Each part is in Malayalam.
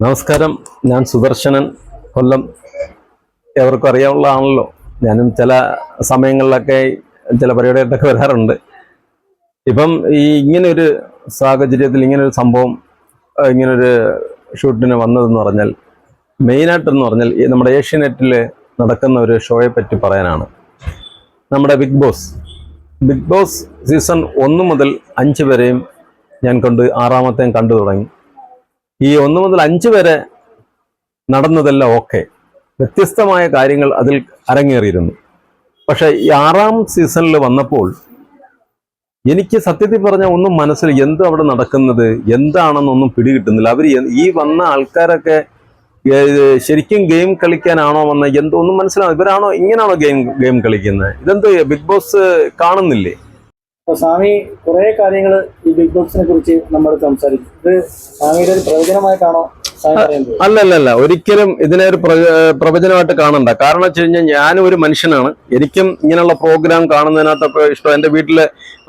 നമസ്കാരം. ഞാൻ സുദർശനൻ. കൊല്ലം. എവർക്കും അറിയാവുള്ളതാണല്ലോ. ഞാനും ചില സമയങ്ങളിലൊക്കെ ചില പരിപാടിയായിട്ടൊക്കെ വരാറുണ്ട്. ഇപ്പം ഈ ഇങ്ങനൊരു സാഹചര്യത്തിൽ ഇങ്ങനൊരു സംഭവം ഇങ്ങനൊരു ഷൂട്ടിന് വന്നതെന്ന് പറഞ്ഞാൽ മെയിനായിട്ടെന്ന് പറഞ്ഞാൽ നമ്മുടെ ഏഷ്യനെറ്റിൽ നടക്കുന്ന ഒരു ഷോയെ പറ്റി പറയാനാണ്. നമ്മുടെ big boss. Big boss season ഒന്ന് മുതൽ അഞ്ച് വരെയും ഞാൻ കണ്ട് ആറാമത്തെയും കണ്ടു തുടങ്ങി. ഈ ഒന്ന് മുതൽ അഞ്ച് വരെ നടന്നതെല്ലാം ഓക്കെ വ്യത്യസ്തമായ കാര്യങ്ങൾ അതിൽ അരങ്ങേറിയിരുന്നു. പക്ഷെ ഈ ആറാം സീസണിൽ വന്നപ്പോൾ എനിക്ക് സത്യത്തിൽ പറഞ്ഞ ഒന്നും മനസ്സിൽ എന്ത് അവിടെ നടക്കുന്നത് എന്താണെന്നൊന്നും പിടികിട്ടുന്നില്ല. അവർ ഈ വന്ന ആൾക്കാരൊക്കെ ശരിക്കും ഗെയിം കളിക്കാനാണോ വന്ന എന്തോ ഒന്നും മനസ്സിലാവും ഇവരാണോ ഇങ്ങനെയാണോ ഗെയിം ഗെയിം കളിക്കുന്നത്? ഇതെന്തോ ബിഗ് ബോസ് കാണുന്നില്ലേ? അപ്പൊ സ്വാമി കുറെ കാര്യങ്ങൾ ഈ ബിഗ് ബോക്സിനെ കുറിച്ച് നമ്മൾ സംസാരിച്ചു. ഇത് സ്വാമിയുടെ ഒരു പ്രവചനമായിട്ടാണോ സ്വാമി അല്ല അല്ല അല്ല ഒരിക്കലും ഇതിനെ ഒരു പ്ര- പ്രവചനമായിട്ട് കാണണ്ട. കാരണം വെച്ച് കഴിഞ്ഞാൽ ഞാനും ഒരു മനുഷ്യനാണ്. എനിക്കും ഇങ്ങനെയുള്ള പ്രോഗ്രാം കാണുന്നതിനകത്തൊക്കെ ഇഷ്ടം. എന്റെ വീട്ടിൽ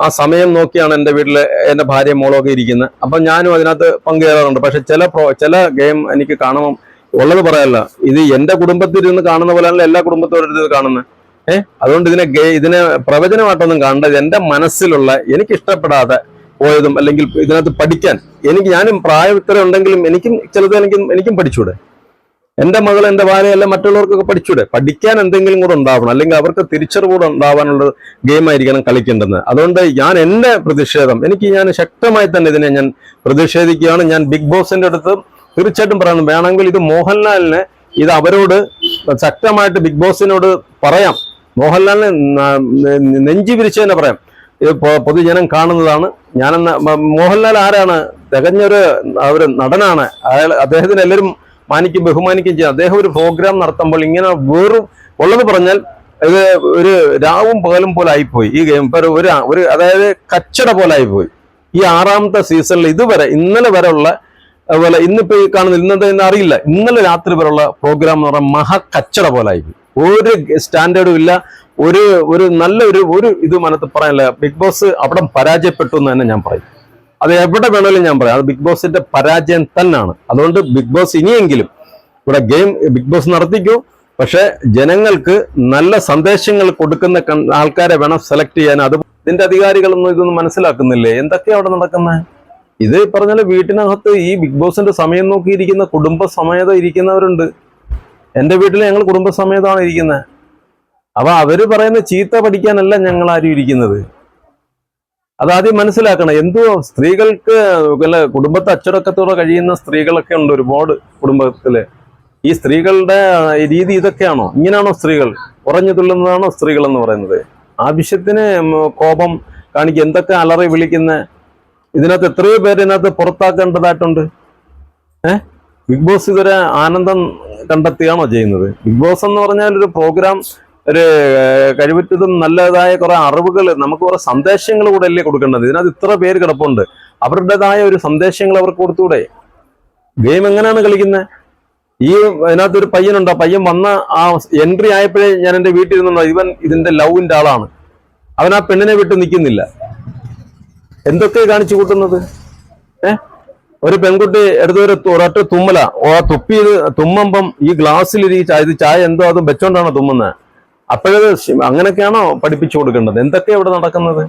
ആ സമയം നോക്കിയാണ് എന്റെ വീട്ടിൽ എന്റെ ഭാര്യ മോളൊക്കെ ഇരിക്കുന്നത്. അപ്പം ഞാനും അതിനകത്ത് പങ്കുചേരാറുണ്ട്. പക്ഷെ ചില പ്രോ ചില ഗെയിം എനിക്ക് കാണുമ്പം ഉള്ളത് പറയല്ല ഇത് എന്റെ കുടുംബത്തിൽ ഇരുന്ന് കാണുന്ന പോലെയാണല്ലോ എല്ലാ കുടുംബത്തോടും ഇത് കാണുന്നത്. ഏഹ് അതുകൊണ്ട് ഇതിനെ ഇതിനെ പ്രവചനമായിട്ടൊന്നും കാണേണ്ടത് എന്റെ മനസ്സിലുള്ള എനിക്ക് ഇഷ്ടപ്പെടാതെ പോയതും അല്ലെങ്കിൽ ഇതിനകത്ത് പഠിക്കാൻ. എനിക്ക് ഞാനും പ്രായം ഇത്ര ഉണ്ടെങ്കിലും എനിക്കും ചിലത് എനിക്കും എനിക്കും പഠിച്ചൂടെ. എന്റെ മകൾ എന്റെ ഭാര്യയല്ല മറ്റുള്ളവർക്കൊക്കെ പഠിച്ചൂടെ. പഠിക്കാൻ എന്തെങ്കിലും കൂടെ ഉണ്ടാവണം. അല്ലെങ്കിൽ അവർക്ക് തിരിച്ചറിവൂടെ ഉണ്ടാവാനുള്ള ഗെയിം ആയിരിക്കണം കളിക്കേണ്ടത്. അതുകൊണ്ട് ഞാൻ എന്റെ പ്രതിഷേധം എനിക്ക് ഞാൻ ശക്തമായി തന്നെ ഇതിനെ ഞാൻ പ്രതിഷേധിക്കുകയാണ്. ഞാൻ ബിഗ് ബോസിന്റെ അടുത്ത് തീർച്ചയായിട്ടും പറയുന്നു വേണമെങ്കിൽ ഇത് മോഹൻലാലിന് ഇത് അവരോട് ശക്തമായിട്ട് ബിഗ് ബോസിനോട് പറയാം. മോഹൻലാലിന് നെഞ്ചി വിരിച്ച് തന്നെ പറയാം. പൊതുജനം കാണുന്നതാണ്. ഞാനെന്ന മോഹൻലാൽ ആരാണ്? തികഞ്ഞൊരു ഒരു നടനാണ്. അയാൾ അദ്ദേഹത്തിന് എല്ലാവരും മാനിക്കും ബഹുമാനിക്കുകയും ചെയ്യും. അദ്ദേഹം ഒരു പ്രോഗ്രാം നടത്തുമ്പോൾ ഇങ്ങനെ വെറും ഉള്ളത് പറഞ്ഞാൽ ഇത് ഒരു രാവും പകലും പോലെ ആയിപ്പോയി. ഈ ഗെയിം ഒരു ഒരു അതായത് കച്ചട പോലെ ആയിപ്പോയി. ഈ ആറാമത്തെ സീസണിൽ ഇതുവരെ ഇന്നലെ വരെ ഉള്ള അതുപോലെ ഇന്നിപ്പോ ഈ കാണുന്ന ഇന്നത്തെ ഇന്ന് അറിയില്ല. ഇന്നലെ രാത്രി വരെയുള്ള പ്രോഗ്രാം എന്ന് പറഞ്ഞാൽ മഹാ കച്ചട പോലെ ആയിപ്പോയി. ഒരു സ്റ്റാൻഡേർഡും ഇല്ല. ഒരു ഒരു നല്ല ഒരു ഒരു ഇത് മനത്ത് പറയാനില്ല. ബിഗ് ബോസ് അവിടെ പരാജയപ്പെട്ടു എന്ന് തന്നെ ഞാൻ പറയും. അത് എവിടെ വേണമെങ്കിലും ഞാൻ പറയാം. അത് ബിഗ് ബോസിന്റെ പരാജയം തന്നെയാണ് അതുകൊണ്ട് ബിഗ് ബോസ് ഇനിയെങ്കിലും ഇവിടെ ഗെയിം ബിഗ് ബോസ് നടത്തിക്കൂ. പക്ഷേ ജനങ്ങൾക്ക് നല്ല സന്ദേശങ്ങൾ കൊടുക്കുന്ന ആൾക്കാരെ വേണം സെലക്ട് ചെയ്യാൻ. അത് ഇതിന്റെ അധികാരികളൊന്നും ഇതൊന്നും മനസ്സിലാക്കുന്നില്ലേ? എന്തൊക്കെയാ അവിടെ നടക്കുന്നത് ഇത് പറഞ്ഞാൽ വീട്ടിനകത്ത് ഈ ബിഗ് ബോസിന്റെ സമയം നോക്കിയിരിക്കുന്ന കുടുംബ സമേതം ഇരിക്കുന്നവരുണ്ട്. എന്റെ വീട്ടിൽ ഞങ്ങൾ കുടുംബസമേതമാണ് ഇരിക്കുന്നത്. അപ്പൊ അവർ പറയുന്ന ചീത്ത പഠിക്കാനല്ല ഞങ്ങൾ ആരും ഇരിക്കുന്നത്. അതാദ്യം മനസ്സിലാക്കണം എന്തോ സ്ത്രീകൾക്ക് അല്ല കുടുംബത്തെ അച്ചടക്കത്തോടെ കഴിയുന്ന സ്ത്രീകളൊക്കെ ഉണ്ട് ഒരുപാട് കുടുംബത്തിൽ. ഈ സ്ത്രീകളുടെ രീതി ഇതൊക്കെയാണോ? ഇങ്ങനെയാണോ സ്ത്രീകൾ? ഉറഞ്ഞു തുള്ളുന്നതാണോ സ്ത്രീകൾ എന്ന് പറയുന്നത്? ആവശ്യത്തിന് കോപം കാണിക്കുക എന്തൊക്കെ അലറി വിളിക്കുന്ന? ഇതിനകത്ത് എത്രയോ പേര് ഇതിനകത്ത് പുറത്താക്കേണ്ടതായിട്ടുണ്ട്. ഏഹ് ബിഗ് ബോസ് ഇതൊരു ആനന്ദം കണ്ടെത്തിയാണോ ചെയ്യുന്നത്? ബിഗ് ബോസ് എന്ന് പറഞ്ഞാൽ ഒരു പ്രോഗ്രാം ഒരു കഴിവറ്റതും നല്ലതായ കുറെ അറിവുകൾ നമുക്ക് കുറെ സന്ദേശങ്ങൾ കൂടെ അല്ലേ കൊടുക്കേണ്ടത്? ഇതിനകത്ത് ഇത്ര പേര് കിടപ്പുണ്ട്. അവരുടേതായ ഒരു സന്ദേശങ്ങൾ അവർക്ക് കൊടുത്തൂടെ? ഗെയിം എങ്ങനെയാണ് കളിക്കുന്നത്? ഈ അതിനകത്ത് ഒരു പയ്യനുണ്ട്. ആ പയ്യൻ വന്ന ആ എൻട്രി ആയപ്പോഴേ ഞാൻ എന്റെ വീട്ടിൽ നിന്നുണ്ടോ ഇവൻ ഇതിന്റെ ലവിന്റെ ആളാണ്. അവൻ ആ പെണ്ണിനെ വിട്ട് നിൽക്കുന്നില്ല. എന്തൊക്കെ കാണിച്ചു കൂട്ടുന്നത്? ഏ? ഒരു പെൺകുട്ടി എടുത്തൊരു ഒരൊറ്റ തുമ്മല. ഓ ആ തുപ്പി ഇത് തുമ്മുമ്പം ഈ ഗ്ലാസ്സിൽ ഈ ചായ ഇത് ചായ എന്തോ അതും വെച്ചോണ്ടാണോ തുമ്മുന്നത് അപ്പോഴത് അങ്ങനെയൊക്കെയാണോ പഠിപ്പിച്ചു കൊടുക്കേണ്ടത്? എന്തൊക്കെയാ ഇവിടെ നടക്കുന്നത്?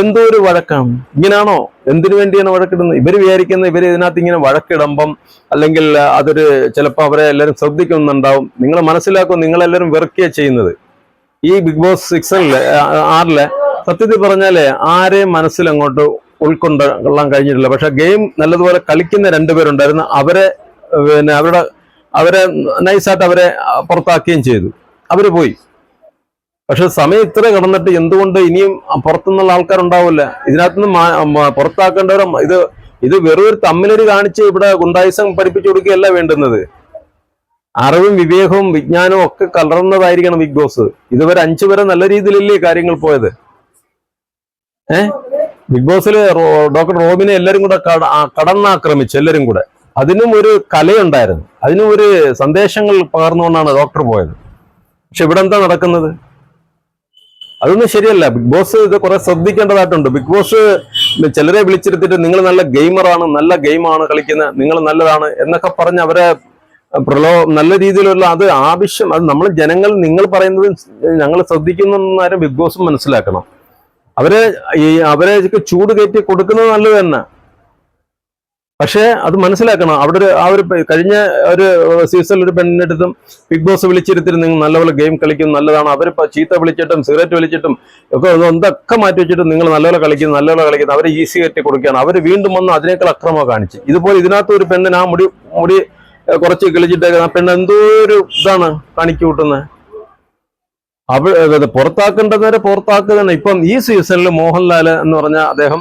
എന്തോ ഒരു വഴക്കാണ്. ഇങ്ങനെയാണോ എന്തിനു വേണ്ടിയാണ് വഴക്കിടുന്നത്? ഇവർ വിചാരിക്കുന്നത് ഇവർ ഇതിനകത്ത് ഇങ്ങനെ വഴക്കിടുമ്പം അല്ലെങ്കിൽ അതൊരു ചിലപ്പോൾ അവരെ എല്ലാവരും ശ്രദ്ധിക്കുന്നുണ്ടാവും. നിങ്ങൾ മനസ്സിലാക്കും നിങ്ങളെല്ലാവരും വെറുക്കുക ചെയ്യുന്നത്. ഈ ബിഗ് ബോസ് സിക്സിലെ ആറിലെ സത്യത്തിൽ പറഞ്ഞാലേ ആരെയും മനസ്സിലങ്ങോട്ട് ഉൾക്കൊള്ളാൻ കഴിഞ്ഞിട്ടില്ല. പക്ഷെ ഗെയിം നല്ലതുപോലെ കളിക്കുന്ന രണ്ടുപേരുണ്ടായിരുന്നു. അവരെ പിന്നെ അവരുടെ അവരെ നൈസായിട്ട് അവരെ പുറത്താക്കുകയും ചെയ്തു. അവർ പോയി. പക്ഷെ സമയം ഇത്ര കിടന്നിട്ട് എന്തുകൊണ്ട് ഇനിയും പുറത്തുനിന്നുള്ള ആൾക്കാരുണ്ടാവില്ല? ഇതിനകത്തുനിന്ന് പുറത്താക്കേണ്ടവരും ഇത് ഇത് വെറും ഒരു തമ്മിലൊരു കാണിച്ച് ഇവിടെ ഗുണ്ടായുസം പഠിപ്പിച്ചു കൊടുക്കുകയല്ല വേണ്ടുന്നത്. അറിവും വിവേകവും വിജ്ഞാനവും ഒക്കെ കലർന്നതായിരിക്കണം ബിഗ് ബോസ് ഇതുവരെ അഞ്ചു വരെ നല്ല രീതിയിലല്ലേ കാര്യങ്ങൾ പോയത്? ഏ? ബിഗ് ബോസിൽ ഡോക്ടർ റോബിനെ എല്ലാരും കൂടെ കടന്നാക്രമിച്ചു എല്ലാരും കൂടെ. അതിനും ഒരു കലയുണ്ടായിരുന്നു. അതിനും ഒരു സന്ദേശങ്ങൾ പകർന്നുകൊണ്ടാണ് ഡോക്ടർ പോയത്. പക്ഷെ ഇവിടെ എന്താ നടക്കുന്നത്? അതൊന്നും ശരിയല്ല. ബിഗ് ബോസ് ഇത് കുറെ ശ്രദ്ധിക്കേണ്ടതായിട്ടുണ്ട്. ബിഗ് ബോസ് ചിലരെ വിളിച്ചിരുത്തിട്ട് നിങ്ങൾ നല്ല ഗെയിമറാണ് നല്ല ഗെയിമാണ് കളിക്കുന്നത് നിങ്ങൾ നല്ലതാണ് എന്നൊക്കെ പറഞ്ഞ് അവരെ പ്രലോ നല്ല രീതിയിലുള്ള അത് ആവശ്യം. അത് നമ്മൾ ജനങ്ങൾ നിങ്ങൾ പറയുന്നത് ഞങ്ങൾ ശ്രദ്ധിക്കുന്നു എന്നാരും ബിഗ് ബോസ് മനസ്സിലാക്കണം. അവരെ ഈ അവരെ ചൂട് കയറ്റി കൊടുക്കുന്നത് നല്ലത് തന്നെ. പക്ഷേ അത് മനസ്സിലാക്കണം. അവിടെ ഒരു ആ ഒരു കഴിഞ്ഞ ഒരു സീസണിൽ ഒരു പെണ്ണിനടുത്തും ബിഗ് ബോസ് വിളിച്ചിരുത്തിരുന്നു നല്ലപോലെ ഗെയിം കളിക്കും നല്ലതാണ്. അവർ ചീത്ത വിളിച്ചിട്ടും സിഗരറ്റ് വിളിച്ചിട്ടും ഒക്കെ എന്തൊക്കെ മാറ്റി വെച്ചിട്ടും നിങ്ങൾ നല്ലപോലെ കളിക്കുന്നു നല്ലപോലെ കളിക്കുന്നു. അവരെ ഈസി കയറ്റി കൊടുക്കുകയാണ്. അവർ വീണ്ടും വന്ന് അതിനേക്കാൾ അക്രമം കാണിച്ച്. ഇതുപോലെ ഇതിനകത്ത് ഒരു പെണ്ണിന് ആ മുടി മുടി കുറച്ച് കിളിച്ചിട്ടേക്കുന്ന പെണ്ണ് എന്തോ ഒരു ഇതാണ് കാണിച്ചു കൂട്ടുന്നത്. അവ പുറത്താക്കേണ്ടവരെ പുറത്താക്കുക തന്നെ ഇപ്പം ഈ സീസണിൽ മോഹൻലാൽ എന്ന് പറഞ്ഞാൽ അദ്ദേഹം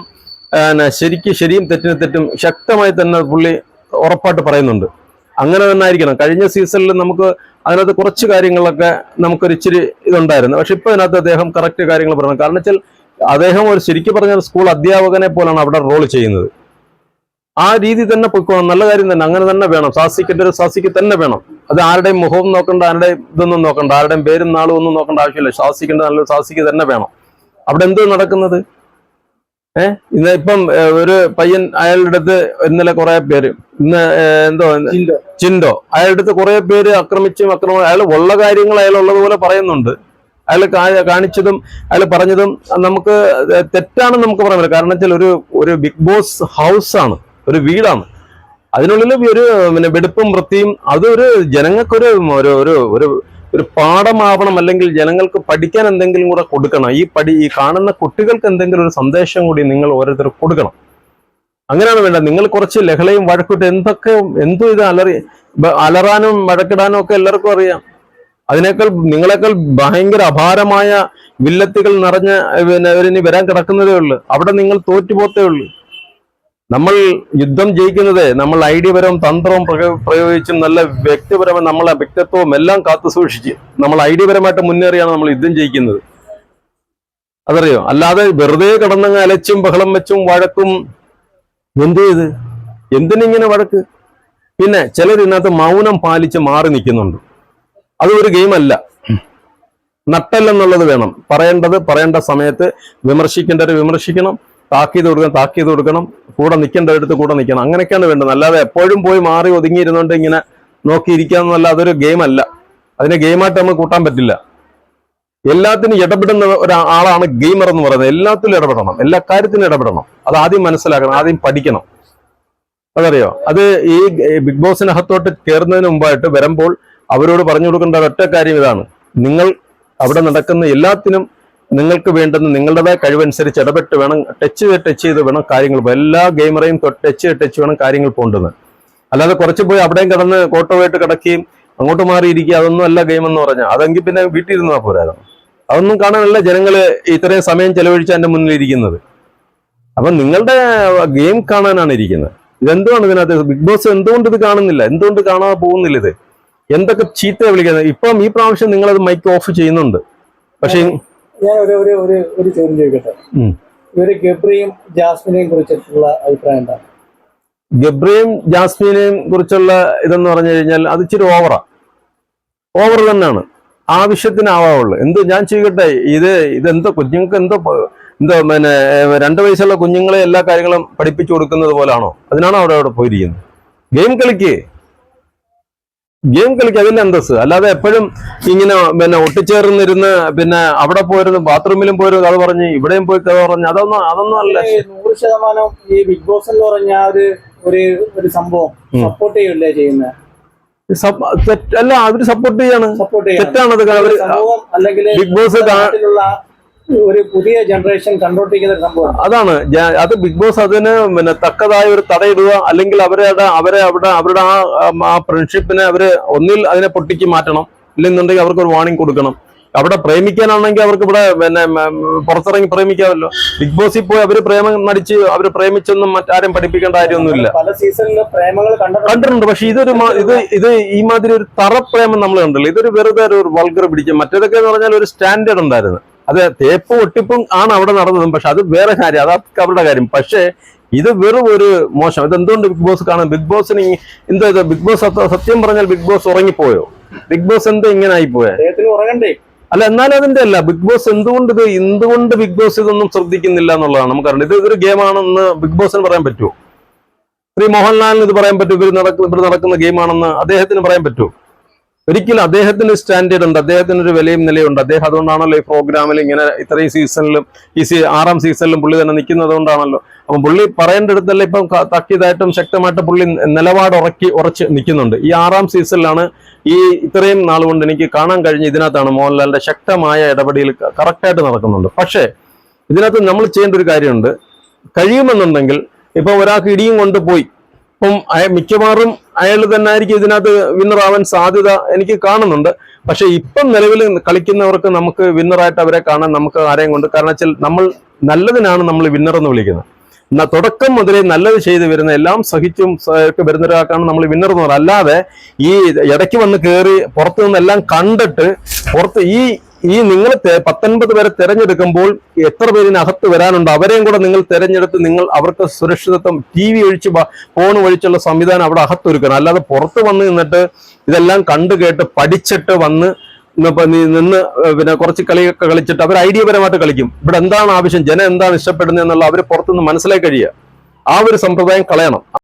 ശരിക്ക് ശരിയും തെറ്റിന് തെറ്റും ശക്തമായി തന്നെ പുള്ളി ഉറപ്പായിട്ട് പറയുന്നുണ്ട്. അങ്ങനെ തന്നെ ആയിരിക്കണം കഴിഞ്ഞ സീസണിൽ നമുക്ക് അതിനകത്ത് കുറച്ച് കാര്യങ്ങളൊക്കെ നമുക്കൊരു ഇച്ചിരി ഇതുണ്ടായിരുന്നു. പക്ഷെ ഇപ്പൊ അതിനകത്ത് അദ്ദേഹം കറക്റ്റ് കാര്യങ്ങൾ പറയണം കാരണം വെച്ചാൽ അദ്ദേഹം ഒരു ശരിക്കും പറഞ്ഞ സ്കൂൾ അധ്യാപകനെ പോലാണ് അവിടെ റോൾ ചെയ്യുന്നത്. ആ രീതി തന്നെ പൊയ്ക്കോണം. നല്ല കാര്യം തന്നെ. അങ്ങനെ തന്നെ വേണം. ശാസിക്കേണ്ട ഒരു ശാസിക്ക് തന്നെ വേണം. അത് ആരുടെയും മുഖവും നോക്കണ്ട ആരുടെയും ഇതൊന്നും നോക്കണ്ട ആരുടെയും പേരും നാളും ഒന്നും നോക്കേണ്ട ആവശ്യമില്ല. ശാസിക്കേണ്ട നല്ലൊരു ശാസിക്ക് തന്നെ വേണം. അവിടെ എന്തോ നടക്കുന്നത്? ഏഹ് ഇന്ന് ഇപ്പം ഒരു പയ്യൻ അയാളുടെ അടുത്ത് ഇന്നലെ കുറെ പേര് ഇന്ന് എന്തോ ചിൻഡോ. അയാളുടെ അടുത്ത് കുറെ പേര് ആക്രമിച്ചും അക്രമം അയാൾ ഉള്ള കാര്യങ്ങൾ അയാൾ ഉള്ളതുപോലെ പറയുന്നുണ്ട്. അയാൾ കാണിച്ചതും അയാൾ പറഞ്ഞതും നമുക്ക് തെറ്റാണെന്ന് നമുക്ക് പറയാൻ പറ്റില്ല. കാരണം വെച്ചാൽ ഒരു ഒരു ബിഗ് ബോസ് ഹൗസ് ആണ് ഒരു വീടാണ്. അതിനുള്ളിൽ ഒരു പിന്നെ വെടുപ്പും വൃത്തിയും അതൊരു ജനങ്ങൾക്കൊരു ഒരു ഒരു ഒരു ഒരു പാഠമാവണം അല്ലെങ്കിൽ ജനങ്ങൾക്ക് പഠിക്കാൻ എന്തെങ്കിലും കൂടെ കൊടുക്കണം. ഈ പഠി ഈ കാണുന്ന കുട്ടികൾക്ക് എന്തെങ്കിലും ഒരു സന്ദേശം കൂടി നിങ്ങൾ ഓരോരുത്തർ കൊടുക്കണം. അങ്ങനെയാണ് വേണ്ടത്. നിങ്ങൾ കുറച്ച് ലഹളയും വഴക്കിട്ട് എന്തൊക്കെ എന്തോ ഇത് അലറി അലറാനും വഴക്കിടാനും ഒക്കെ എല്ലാവർക്കും അറിയാം. അതിനേക്കാൾ നിങ്ങളെക്കാൾ ഭയങ്കര അപാരമായ വില്ലത്തികൾ നിറഞ്ഞ പിന്നെ ഇവരിനി വരാൻ കിടക്കുന്നതേ ഉള്ളൂ. അവിടെ നിങ്ങൾ തോറ്റുപോത്തേ ഉള്ളൂ. നമ്മൾ യുദ്ധം ജയിക്കുന്നത് നമ്മൾ ഐഡിയപരവും തന്ത്രവും പ്രയോ- പ്രയോഗിച്ചും നല്ല വ്യക്തിപരവും നമ്മളെ വ്യക്തിത്വവും എല്ലാം കാത്തു സൂക്ഷിച്ച് നമ്മൾ ഐഡിയപരമായിട്ട് മുന്നേറിയാണ് നമ്മൾ യുദ്ധം ജയിക്കുന്നത്. അതറിയോ? അല്ലാതെ വെറുതെ കടന്നങ്ങ് അലച്ചും ബഹളം വെച്ചും വഴക്കും എന്ത് ചെയ്ത്? എന്തിനിങ്ങനെ വഴക്ക്? പിന്നെ ചിലർ ഇതിനകത്ത് മൗനം പാലിച്ച് മാറി നിൽക്കുന്നുണ്ട്. അത് ഒരു ഗെയിമല്ല. നട്ടല്ലെന്നുള്ളത് വേണം. പറയേണ്ടത് പറയേണ്ട സമയത്ത് വിമർശിക്കേണ്ടവർ വിമർശിക്കണം. താക്കീത് കൊടുക്കണം താക്കീത് കൊടുക്കണം കൂടെ നിൽക്കേണ്ട എടുത്ത് കൂടെ നിൽക്കണം. അങ്ങനെയൊക്കെയാണ് വേണ്ടത്. അല്ലാതെ എപ്പോഴും പോയി മാറി ഒതുങ്ങിയിരുന്നുകൊണ്ട് ഇങ്ങനെ നോക്കിയിരിക്കാന്നല്ല അതൊരു ഗെയിം അല്ല അതിനെ ഗെയിമായിട്ട് നമുക്ക് കൂട്ടാൻ പറ്റില്ല. എല്ലാത്തിനും ഇടപെടുന്ന ഒരാളാണ് ഗെയിമർ എന്ന് പറയുന്നത്. എല്ലാത്തിലും ഇടപെടണം. എല്ലാ കാര്യത്തിനും ഇടപെടണം. അത് ആദ്യം മനസ്സിലാക്കണം ആദ്യം പഠിക്കണം. അതറിയോ? അത് ഈ ബിഗ് ബോസിനകത്തോട്ട് കയറുന്നതിന് മുമ്പായിട്ട് വരുമ്പോൾ അവരോട് പറഞ്ഞു കൊടുക്കേണ്ട ഒറ്റ കാര്യം ഇതാണ്. നിങ്ങൾ അവിടെ നടക്കുന്ന എല്ലാത്തിനും നിങ്ങൾക്ക് വേണ്ടുന്ന നിങ്ങളുടേതായ കഴിവനുസരിച്ച് ഇടപെട്ട് വേണം ടച്ച് ടച്ച് ചെയ്ത് വേണം കാര്യങ്ങൾ. എല്ലാ ഗെയിമറേയും ടച്ച് ടച്ച് വേണം കാര്യങ്ങൾ പോകേണ്ടത്. അല്ലാതെ കുറച്ച് പോയി അവിടെയും കിടന്ന് കോട്ടമായിട്ട് കിടക്കുകയും അങ്ങോട്ട് മാറിയിരിക്കുക അതൊന്നും അല്ല ഗെയിം എന്ന് പറഞ്ഞാൽ. അതെങ്കിൽ പിന്നെ വീട്ടിൽ ഇരുന്നാൽ പോരായിരുന്നു. അതൊന്നും കാണാനല്ല ജനങ്ങൾ ഇത്രയും സമയം ചെലവഴിച്ച് എന്റെ മുന്നിൽ ഇരിക്കുന്നത്. അപ്പൊ നിങ്ങളുടെ ഗെയിം കാണാനാണ് ഇരിക്കുന്നത്. ഇതെന്താണ് ഇതിനകത്ത്? ബിഗ് ബോസ് എന്തുകൊണ്ട് ഇത് കാണുന്നില്ല? എന്തുകൊണ്ട് കാണാതെ പോകുന്നില്ല ഇത്? എന്തൊക്കെ ചീത്ത വിളിക്കുന്നത്? ഇപ്പം ഈ പ്രാവശ്യം നിങ്ങളത് മൈക്ക് ഓഫ് ചെയ്യുന്നുണ്ട്. പക്ഷേ ഞാൻ ഒരു ഒരു ഒരു ഒരു ചോദ്യം ചോദിക്കട്ടെ? ഇവർ ഗബ്രിയും ജാസ്മിനെയും കുറിച്ചിട്ടുള്ള അഭിപ്രായം എന്താണ്? ഗബ്രിയും ജാസ്മിനെയും കുറിച്ചുള്ള ഇതെന്ന് പറഞ്ഞു കഴിഞ്ഞാൽ അത് ഇച്ചിരി ഓവറാ ഓവർ തന്നെയാണ്. ആവശ്യത്തിനാവാവുള്ളൂ. എന്ത് ഞാൻ ചെയ്യട്ടെ ഇത് ഇതെന്തോ കുഞ്ഞുങ്ങൾക്ക് എന്തോ എന്തോ പിന്നെ രണ്ടു രണ്ട് വയസ്സുള്ള കുഞ്ഞുങ്ങളെ എല്ലാ കാര്യങ്ങളും പഠിപ്പിച്ചു കൊടുക്കുന്നത് പോലാണോ? അതിനാണോ അവിടെ അവിടെ പോയിരിക്കുന്നത്? ഗെയിം കളിക്ക്. ഗെയിം കളിക്ക് അതിന്റെ അന്തസ് അല്ലാതെ എപ്പോഴും ഇങ്ങനെ പിന്നെ ഒട്ടിച്ചേർന്നിരുന്ന് പിന്നെ അവിടെ പോയിരുന്നു ബാത്റൂമിലും പോയിരുന്നു കഥ പറഞ്ഞ് ഇവിടെയും പോയി കഥ പറഞ്ഞ് അതൊന്നും അതൊന്നും അല്ല. നൂറ് ശതമാനം ഈ ബിഗ് ബോസ് എന്ന് പറഞ്ഞ ഒരു ഒരു ഒരു സംഭവം സപ്പോർട്ട് ചെയ്യല്ലേ ചെയ്യുന്നത് സപ്പ- അല്ല അവർ സപ്പോർട്ട് ചെയ്യാണ്. തെറ്റാണത്. ബിഗ് ബോസ് ഒരു പുതിയ ജനറേഷൻ കണ്ടോണ്ടിരിക്കുന്ന ഒരു സംഭവം അതാണ്. അത് ബിഗ് ബോസ് അതിന് പിന്നെ തക്കതായ ഒരു തടയിടുക അല്ലെങ്കിൽ അവരുടെ അവരെ അവിടെ അവരുടെ ആ ഫ്രണ്ട്ഷിപ്പിനെ അവർ ഒന്നിൽ അതിനെ പൊട്ടിക്ക് മാറ്റണം. ഇല്ലെന്നുണ്ടെങ്കിൽ അവർക്ക് ഒരു വാണിംഗ് കൊടുക്കണം. അവിടെ പ്രേമിക്കാനാണെങ്കിൽ അവർക്ക് ഇവിടെ പിന്നെ പുറത്തിറങ്ങി പ്രേമിക്കാമല്ലോ. ബിഗ് ബോസിൽ പോയി അവർ പ്രേമം നടിച്ച് അവർ പ്രേമിച്ചൊന്നും മറ്റാരും പഠിപ്പിക്കേണ്ട കാര്യമൊന്നുമില്ല. പല സീസണിലും പ്രേമങ്ങൾ കണ്ടിട്ടുണ്ട്. പക്ഷെ ഇതൊരു ഇത് ഇത് ഈ മാതിരി ഒരു തറ പ്രേമം നമ്മൾ കണ്ടല്ലോ ഇതൊരു വെറുതെ ഒരു വൾഗർ പിടിച്ച മറ്റേതൊക്കെ എന്ന് പറഞ്ഞാൽ ഒരു സ്റ്റാൻഡേർഡ് ഉണ്ടായിരുന്നു. അത് തേപ്പ് ഒട്ടിപ്പും ആണ് അവിടെ നടന്നതും പക്ഷെ അത് വേറെ കാര്യം അതൊക്കെ അവരുടെ കാര്യം. പക്ഷേ ഇത് വെറും ഒരു മോശം. ഇത് എന്തുകൊണ്ട് ബിഗ് ബോസ് കാണാൻ ബിഗ് ബോസിന് എന്താ ഇത്? ബിഗ് ബോസ് സത്യം പറഞ്ഞാൽ ബിഗ് ബോസ് ഉറങ്ങിപ്പോയോ? ബിഗ് ബോസ് എന്താ ഇങ്ങനെ ആയിപ്പോയെ അല്ല എന്നാലും അതിന്റെ അല്ല. ബിഗ് ബോസ് എന്തുകൊണ്ട് ഇത് എന്തുകൊണ്ട് ബിഗ് ബോസ് ഇതൊന്നും ശ്രദ്ധിക്കുന്നില്ല എന്നുള്ളതാണ് നമുക്കറിയാം ഇത് ഇതൊരു ഗെയിമാണെന്ന് ബിഗ് ബോസിന് പറയാൻ പറ്റുമോ? ശ്രീ മോഹൻലാലിന് ഇത് പറയാൻ പറ്റുമോ? ഇവർ നടക്കുന്ന ഇവർ നടക്കുന്ന ഗെയിമാണെന്ന് അദ്ദേഹത്തിന് പറയാൻ പറ്റുമോ? ഒരിക്കലും അദ്ദേഹത്തിന് സ്റ്റാൻഡേർഡ് ഉണ്ട്. അദ്ദേഹത്തിന് ഒരു വിലയും നിലയുണ്ട്. അദ്ദേഹം അതുകൊണ്ടാണല്ലോ ഈ പ്രോഗ്രാമിൽ ഇങ്ങനെ ഇത്രയും സീസണിലും ഈ സീ ആറാം സീസണിലും പുള്ളി തന്നെ നിൽക്കുന്നത് കൊണ്ടാണല്ലോ. അപ്പം പുള്ളി പറയേണ്ടടുത്തല്ല ഇപ്പം തക്കിയതായിട്ടും ശക്തമായിട്ട് പുള്ളി നിലപാട് ഉറക്കി ഉറച്ച് നിൽക്കുന്നുണ്ട്. ഈ ആറാം സീസണിലാണ് ഈ ഇത്രയും നാൾ കൊണ്ട് എനിക്ക് കാണാൻ കഴിഞ്ഞ ഇതിനകത്താണ് മോഹൻലാലിന്റെ ശക്തമായ ഇടപെടലിൽ കറക്റ്റായിട്ട് നടക്കുന്നുണ്ട്. പക്ഷേ ഇതിനകത്ത് നമ്മൾ ചെയ്യേണ്ട ഒരു കാര്യമുണ്ട്. കഴിയുമെന്നുണ്ടെങ്കിൽ ഇപ്പൊ ഒരാൾക്ക് ഇടിയും കൊണ്ട് അയ മിക്കവാറും അയാൾ തന്നെ ആയിരിക്കും ഇതിനകത്ത് വിന്നർ ആവാൻ സാധ്യത എനിക്ക് കാണുന്നുണ്ട്. പക്ഷെ ഇപ്പം നിലവിൽ കളിക്കുന്നവർക്ക് നമുക്ക് വിന്നറായിട്ട് അവരെ കാണാൻ നമുക്ക് ആരെയും കൊണ്ട് കാരണം വെച്ചാൽ നമ്മൾ നല്ലതിനാണ് നമ്മൾ വിന്നർ എന്ന് വിളിക്കുന്നത്. തുടക്കം മുതലേ നല്ലത് ചെയ്ത് വരുന്ന എല്ലാം സഹിച്ചും ഒക്കെ വരുന്ന ഒരാൾക്കാണ് നമ്മൾ വിന്നർ എന്ന് പറയുന്നത്. അല്ലാതെ ഈ ഇടയ്ക്ക് വന്ന് കയറി പുറത്തു നിന്നെല്ലാം കണ്ടിട്ട് പുറത്ത് ഈ ഈ നിങ്ങൾ പത്തൊൻപത് പേരെ തെരഞ്ഞെടുക്കുമ്പോൾ എത്ര പേരിനകത്ത് വരാനുണ്ട്? അവരെയും കൂടെ നിങ്ങൾ തെരഞ്ഞെടുത്ത് നിങ്ങൾ അവർക്ക് സുരക്ഷിതത്വം ടി വി ഒഴിച്ച് ഫോൺ ഒഴിച്ചുള്ള സംവിധാനം അവിടെ അകത്തൊരുക്കണം. അല്ലാതെ പുറത്ത് വന്ന് നിന്നിട്ട് ഇതെല്ലാം കണ്ടു കേട്ട് പഠിച്ചിട്ട് വന്ന് നിന്ന് പിന്നെ കുറച്ച് കളിയൊക്കെ കളിച്ചിട്ട് അവർ ഐഡിയപരമായിട്ട് കളിക്കും. ഇവിടെ എന്താണ് ആവശ്യം? ജനം എന്താണ് ഇഷ്ടപ്പെടുന്നത് എന്നുള്ള അവർ പുറത്തുനിന്ന് മനസ്സിലാക്കി കഴിയുക. ആ ഒരു സമ്പ്രദായം കളയണം.